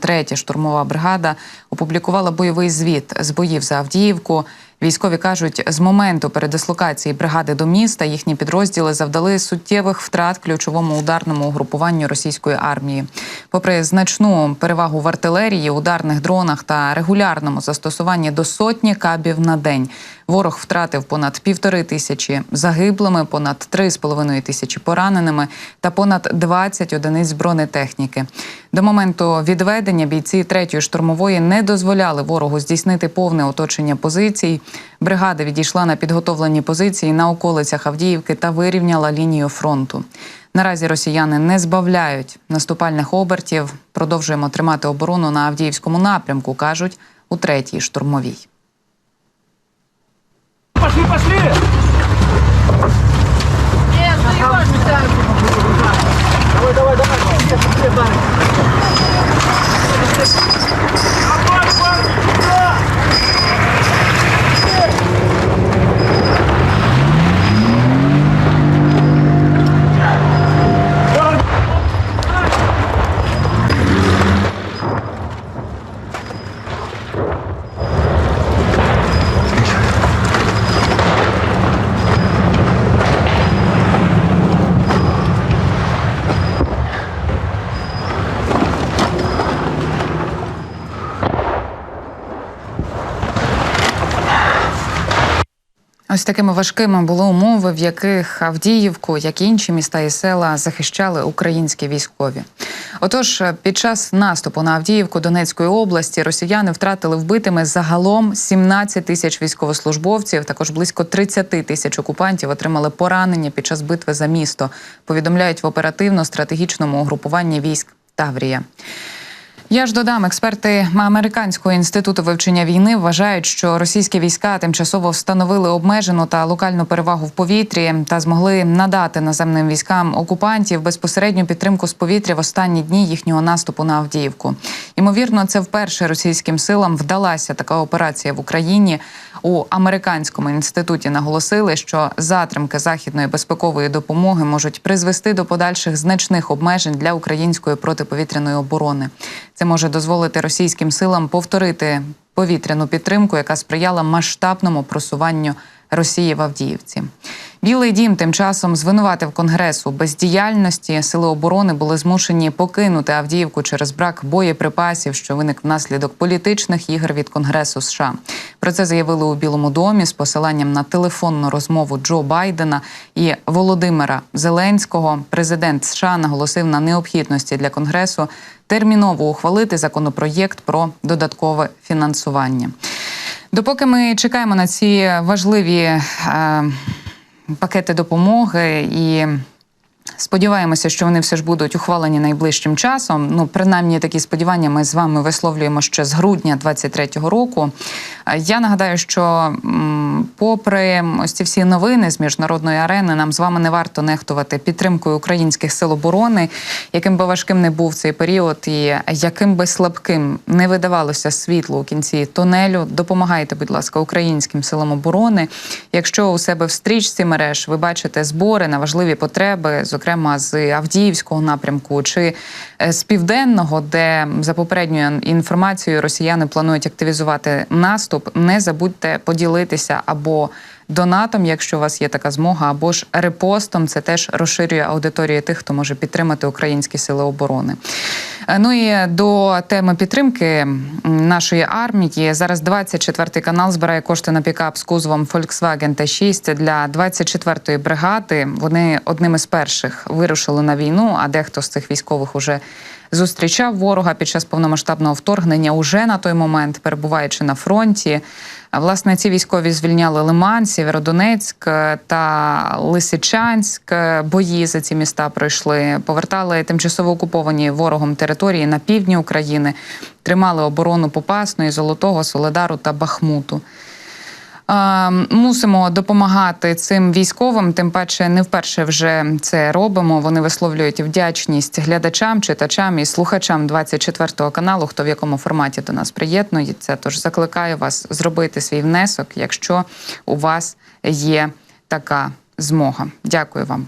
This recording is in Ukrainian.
Третя штурмова бригада опублікувала бойовий звіт з боїв за Авдіївку. Військові кажуть, з моменту передислокації бригади до міста їхні підрозділи завдали суттєвих втрат ключовому ударному угрупуванню російської армії. Попри значну перевагу в артилерії, ударних дронах та регулярному застосуванні до сотні кабів на день, ворог втратив понад півтори тисячі загиблими, понад три з половиною тисячі пораненими та понад 20 одиниць бронетехніки. До моменту відведення бійці третьої штурмової не дозволяли ворогу здійснити повне оточення позицій. Бригада відійшла на підготовлені позиції на околицях Авдіївки та вирівняла лінію фронту. Наразі росіяни не збавляють наступальних обертів. Продовжуємо тримати оборону на Авдіївському напрямку, кажуть у третій штурмовій. Пошли, пошли! Давай, давай, давай. Давай, Ось такими важкими були умови, в яких Авдіївку, як і інші міста і села, захищали українські військові. Отож, під час наступу на Авдіївку Донецької області росіяни втратили вбитими загалом 17 тисяч військовослужбовців. Також близько 30 тисяч окупантів отримали поранення під час битви за місто. Повідомляють в оперативно-стратегічному угрупуванні військ Таврія. Я ж додам, експерти американського інституту вивчення війни вважають, що російські війська тимчасово встановили обмежену та локальну перевагу в повітрі та змогли надати наземним військам окупантів безпосередню підтримку з повітря в останні дні їхнього наступу на Авдіївку. Ймовірно, це вперше російським силам вдалася така операція в Україні. У американському інституті наголосили, що затримки західної безпекової допомоги можуть призвести до подальших значних обмежень для української протиповітряної оборони. Це може дозволити російським силам повторити повітряну підтримку, яка сприяла масштабному просуванню Росії в Авдіївці. Білий дім тим часом звинуватив Конгрес у бездіяльності. Сили оборони були змушені покинути Авдіївку через брак боєприпасів, що виник внаслідок політичних ігор від Конгресу США. Про це заявили у Білому домі з посиланням на телефонну розмову Джо Байдена і Володимира Зеленського. Президент США наголосив на необхідності для Конгресу терміново ухвалити законопроєкт про додаткове фінансування. Допоки ми чекаємо на ці важливі е, пакети допомоги і. Сподіваємося, що вони все ж будуть ухвалені найближчим часом. Ну, принаймні, такі сподівання ми з вами висловлюємо ще з грудня 23-го року. Я нагадаю, що попри ось ці всі новини з міжнародної арени, нам з вами не варто нехтувати підтримкою українських сил оборони, яким би важким не був цей період, і яким би слабким не видавалося світло у кінці тунелю. Допомагайте, будь ласка, українським силам оборони. Якщо у себе в стрічці мереж ви бачите збори на важливі потреби, зокрема з Авдіївського напрямку чи е, з південного, де за попередньою інформацією росіяни планують активізувати наступ, не забудьте поділитися або донатом, якщо у вас є така змога, або ж репостом. Це теж розширює аудиторію тих, хто може підтримати українські сили оборони. Е, Ну і до теми підтримки нашої армії зараз 24-й канал збирає кошти на пікап з кузовом Volkswagen T6 для 24-ї бригади. Вони одними з перших вирушили на війну, а дехто з цих військових уже зустрічав ворога під час повномасштабного вторгнення. Уже на той момент перебуваючи на фронті. Власне, ці військові звільняли Лиман, Сєвєродонецьк е, та Лисичанськ. Е, Бої за ці міста пройшли, повертали тимчасово окуповані ворогом території на півдні України, тримали оборону Попасної, Золотого, Соледару та Бахмуту. Мусимо допомагати цим військовим. Тим паче, не вперше вже це робимо. Вони висловлюють вдячність глядачам, читачам і слухачам 24 каналу, хто в якому форматі до нас приєднується. Тож закликаю вас зробити свій внесок, якщо у вас є така змога. Дякую вам.